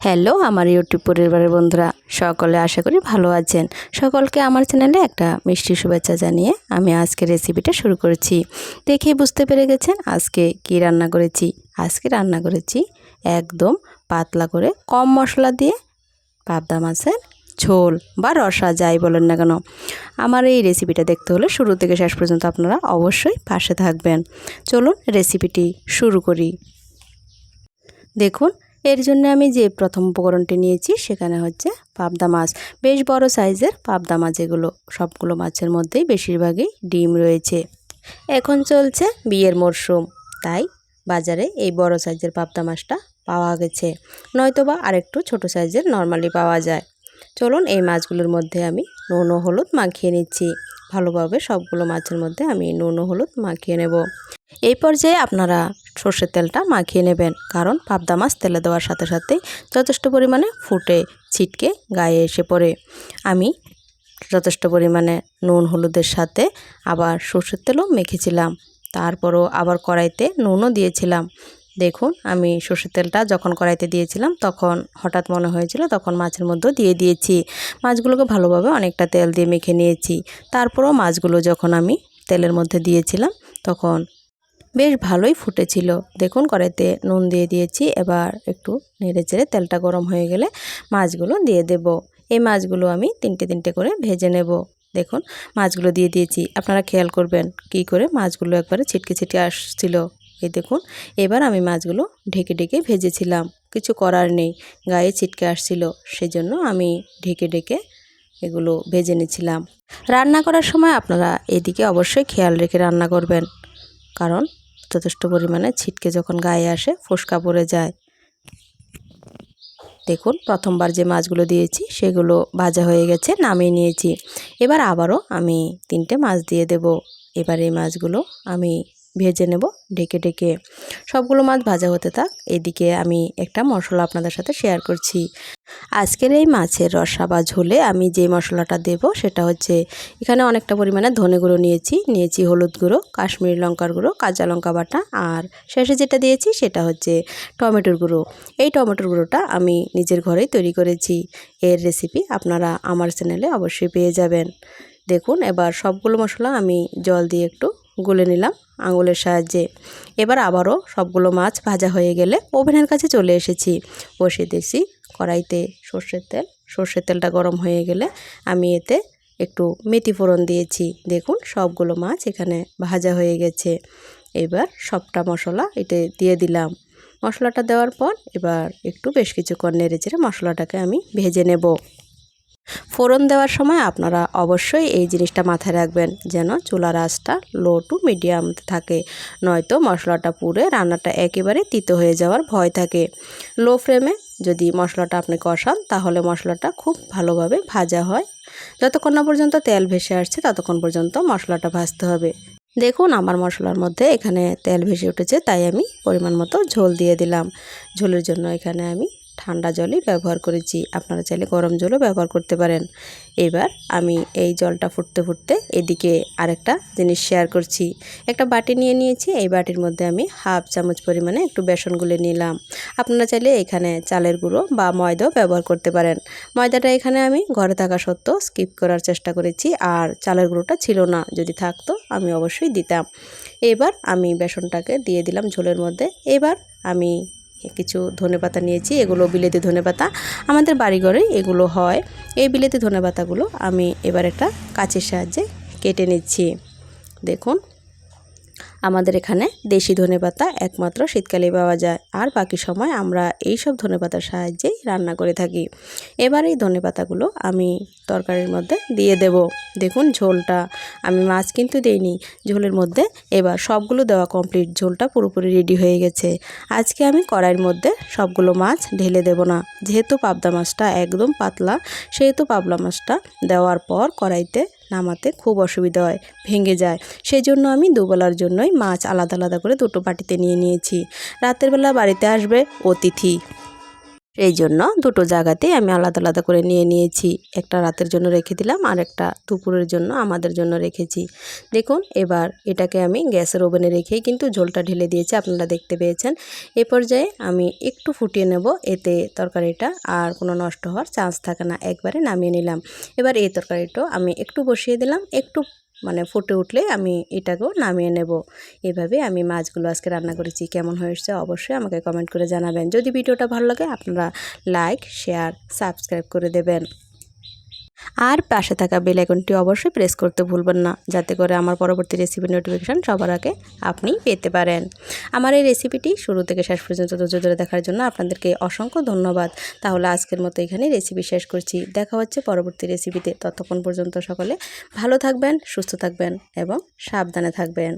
Hello আমার YouTube পরিবারের বন্ধুরা, সকলে আশা করি ভালো আছেন। সকলকে আমার চ্যানেলে একটা মিষ্টি শুভেচ্ছা জানিয়ে আমি আজকে রেসিপিটা শুরু করেছি। দেখেই বুঝতে পেরে গেছেন আজকে কি রান্না করেছি? আজকে রান্না করেছি একদম পাতলা করে কম মশলা দিয়ে পাবদা মাছের ঝোল বা রসা, যাই বলেন না কেন। আমার এই রেসিপিটা দেখতে হলে শুরু থেকে শেষ পর্যন্ত আপনারা অবশ্যই পাশে থাকবেন। চলুন রেসিপিটি শুরু করি। দেখুন এর জন্য আমি যে প্রথম উপকরণটি নিয়েছি সেখানে হচ্ছে পাবদা মাছ। বেশ বড় সাইজের পাবদা মাছ এগুলো, সবগুলো মাছের মধ্যেই বেশিরভাগই ডিম রয়েছে। এখন চলছে বিয়ের মরশুম, তাই বাজারে এই বড় সাইজের পাবদা মাছটা পাওয়া গেছে। নয়তোবা আরেকটু ছোট সাইজের নর্মালি পাওয়া যায়। চলুন এই মাছগুলোর মধ্যে আমি নুন হলুদ মাখিয়ে নিচ্ছি। ভালোভাবে সবগুলো মাছের মধ্যে আমি নুন হলুদ মাখিয়ে নেব। এই পর্যায়ে আপনারা সর্ষের তেলটা মাখিয়ে নেবেন। কারণ পাবদা মাছ তেলে দেওয়ার সাথে সাথেই যথেষ্ট পরিমাণে ফুটে, ছিটকে গায়ে এসে পড়ে। আমি যথেষ্ট পরিমাণে নুন, হলুদের সাথে আবার সর্ষের তেলও মেখেছিলাম। তারপরও আবার কড়াইতে নুনও দিয়েছিলাম। দেখুন, আমি সর্ষের তেলটা যখন কড়াইতে দিয়েছিলাম, তখন হঠাৎ মনে হয়েছিল তখন মাছের মধ্যে দিয়ে দিয়েছি। মাছগুলোকে ভালোভাবে অনেকটা তেল দিয়ে মেখে নিয়েছি। তারপরও মাছগুলো যখন আমি তেলের মধ্যে দিয়েছিলাম, তখন বেশ ভালোই ফুটেছিল। দেখুন কড়াইতে নুন দিয়ে দিয়েছি, এবার একটু নেড়ে চেড়ে তেলটা গরম হয়ে গেলে মাছগুলো দিয়ে দেব। এই মাছগুলো আমি তিনটে তিনটে করে ভেজে নেব। দেখুন, মাছগুলো দিয়ে দিয়েছি। আপনারা খেয়াল করবেন কি করে মাছগুলো একবারে ছিটকে ছিটকে আসছিল। এই দেখুন, এবার আমি মাছগুলো ঢেকে ঢেকে ভেজেছিলাম। কিছু করার নেই, গায়ে ছিটকে আসছিল। সেজন্য আমি ঢেকে ঢেকে এগুলো ভেজে নিয়েছিলাম। রান্না করার সময় আপনারা এদিকে অবশ্যই খেয়াল রেখে রান্না করবেন। কারণ যথেষ্ট পরিমাণে ছিটকে যখন গায়ে আসে, ফোসকা পড়ে যায়। দেখুন, প্রথমবার যে মাছগুলো দিয়েছি, সেগুলো ভাজা হয়ে গেছে, নামিয়ে নিয়েছি। এবার আবারও আমি তিনটে মাছ দিয়ে দেব। এবার এই মাছগুলো আমি ভেজে নেব, ঢেকে ঢেকে। সবগুলো মাছ ভাজা হতে থাক, এদিকে আমি একটা মশলা আপনাদের সাথে শেয়ার করছি। আজকের এই মাছের রসা বা ঝোলে আমি যে মশলাটা দেব সেটা হচ্ছে এখানে অনেকটা পরিমাণে ধনে গুঁড়ো নিয়েছি নিয়েছি হলুদ গুঁড়ো, কাশ্মীরি লঙ্কার গুঁড়ো, কাঁচা লঙ্কা বাটা, আর শেষে যেটা দিয়েছি সেটা হচ্ছে টমেটোর গুঁড়ো। এই টমেটোর গুঁড়োটা আমি নিজের ঘরেই তৈরি করেছি। এর রেসিপি আপনারা আমার চ্যানেলে অবশ্যই পেয়ে যাবেন। দেখুন, এবার সবগুলো মশলা আমি জল দিয়ে একটু গুলে নিলাম আঙুলের সাহায্যে। এবার আবারও সবগুলো মাছ ভাজা হয়ে গেলে ওভেনের কাছে চলে এসেছি। বসে দিয়েছি কড়াইতে সর্ষের তেল। সর্ষের তেলটা গরম হয়ে গেলে আমি এতে একটু মেথি ফোড়ন দিয়েছি। দেখুন, সবগুলো মাছ এখানে ভাজা হয়ে গেছে। এবার সবটা মশলা এতে দিয়ে দিলাম। মশলাটা দেওয়ার পর এবার একটু বেশ কিছুক্ষণ নেড়ে চেড়ে মশলাটাকে আমি ভেজে নেব। ফোড়ন দেওয়ার সময় আপনারা অবশ্যই এই জিনিসটা মাথায় রাখবেন, যেন চুলার আঁচটা লো টু মিডিয়াম থাকে। নয়তো মশলাটা পুড়ে রান্নাটা একেবারে তিতো হয়ে যাওয়ার ভয় থাকে। লো ফ্লেমে যদি মশলাটা আপনি কষান, তাহলে মশলাটা খুব ভালোভাবে ভাজা হয়। যতক্ষণ না পর্যন্ত তেল ভেসে আসছে, ততক্ষণ পর্যন্ত মশলাটা ভাজতে হবে। দেখুন, আমার মশলার মধ্যে এখানে তেল ভেসে উঠেছে, তাই আমি পরিমাণ মতো ঝোল দিয়ে দিলাম। ঝোলের জন্য এখানে আমি ঠান্ডা জলই ব্যবহার করেছি। আপনারা চাইলে গরম জলও ব্যবহার করতে পারেন। এবার আমি এই জলটা ফুটতে ফুটতে এদিকে আরেকটা জিনিস শেয়ার করছি। একটা বাটি নিয়ে নিয়েছি। এই বাটির মধ্যে আমি হাফ চামচ পরিমাণে একটু বেসন গুলে নিলাম। আপনারা চাইলে এখানে চালের গুঁড়ো বা ময়দাও ব্যবহার করতে পারেন। ময়দাটা এখানে আমি ঘরে থাকা সত্ত্বেও স্কিপ করার চেষ্টা করেছি আর চালের গুঁড়োটা ছিল না। যদি থাকতো আমি অবশ্যই দিতাম। এবার আমি বেসনটাকে দিয়ে দিলাম ঝোলের মধ্যে। এবার আমি কিছু ধনেপাতা নিয়েছি, এগুলো বিলেতি ধনেপাতা। আমাদের বাড়িঘরে এগুলো হয়। এই বিলেতি ধনেপাতাগুলো আমি এবার একটা কাঁচের সাহায্যে কেটে নিচ্ছি। দেখুন। আমাদের এখানে দেশি ধনেপাতা একমাত্র শীতকালে পাওয়া যায়। আর বাকি সময় আমরা এই সব ধনেপাতার সাহায্যেই রান্না করে থাকি। এবার এই ধনেপাতাগুলো আমি তরকারির মধ্যে দিয়ে দেব। দেখুন ঝোলটা। আমি মাছ কিন্তু দেইনি। ঝোলের মধ্যে এবার সবগুলো দেওয়া কমপ্লিট ঝোলটা পুরোপুরি রেডি হয়ে গেছে। আজকে আমি কড়াইয়ের মধ্যে সবগুলো মাছ ঢেলে দেব না। যেহেতু পাবদা মাছটা একদম পাতলা, সেহেতু পাবলা মাছটা দেওয়ার পর কড়াইতে নামাতে খুব অসুবিধা হয়, ভেঙে যায়। সেই জন্য আমি দুবেলার জন্যই মাছ আলাদা আলাদা করে দুটো বাটিতে নিয়ে নিয়েছি। রাতের বেলা বাড়িতে আসবে অতিথি। এই জন্য দুটো জায়গাতেই আমি আলাদা আলাদা করে নিয়ে নিয়েছি। একটা রাতের জন্য রেখে দিলাম, আর একটা দুপুরের জন্য আমাদের জন্য রেখেছি। দেখুন, এবার এটাকে আমি গ্যাসের ওভেনে রেখেই কিন্তু ঝোলটা ঢেলে দিয়েছি, আপনারা দেখতে পেয়েছেন। এ পর্যায়ে আমি একটু ফুটিয়ে নেব, এতে তরকারিটা আর কোনো নষ্ট হওয়ার চান্স থাকে না। একবারে নামিয়ে নিলাম। এবার এই তরকারিটাও আমি একটু বসিয়ে দিলাম, একটু মানে ফুটে উঠলে আমি এটাকেও নামিয়ে নেব। এভাবে আমি মাছগুলো আজকে রান্না করেছি। কেমন হয়েছে অবশ্যই আমাকে কমেন্ট করে জানাবেন। যদি ভিডিওটা ভালো লাগে আপনারা লাইক শেয়ার সাবস্ক্রাইব করে দেবেন। আর পাশে থাকা বেল আইকনটি অবশ্যই প্রেস করতে ভুলবেন না, যাতে করে আমার পরবর্তী রেসিপি নোটিফিকেশান সবার আগে আপনি পেতে পারেন। আমার এই রেসিপিটি শুরু থেকে শেষ পর্যন্ত ধৈর্য ধরে দেখার জন্য আপনাদেরকে অসংখ্য ধন্যবাদ। তাহলে আজকের মতো এখানেই রেসিপি শেষ করছি। দেখা হচ্ছে পরবর্তী রেসিপিতে ততক্ষণ পর্যন্ত সকলে ভালো থাকবেন, সুস্থ থাকবেন এবং সাবধানে থাকবেন।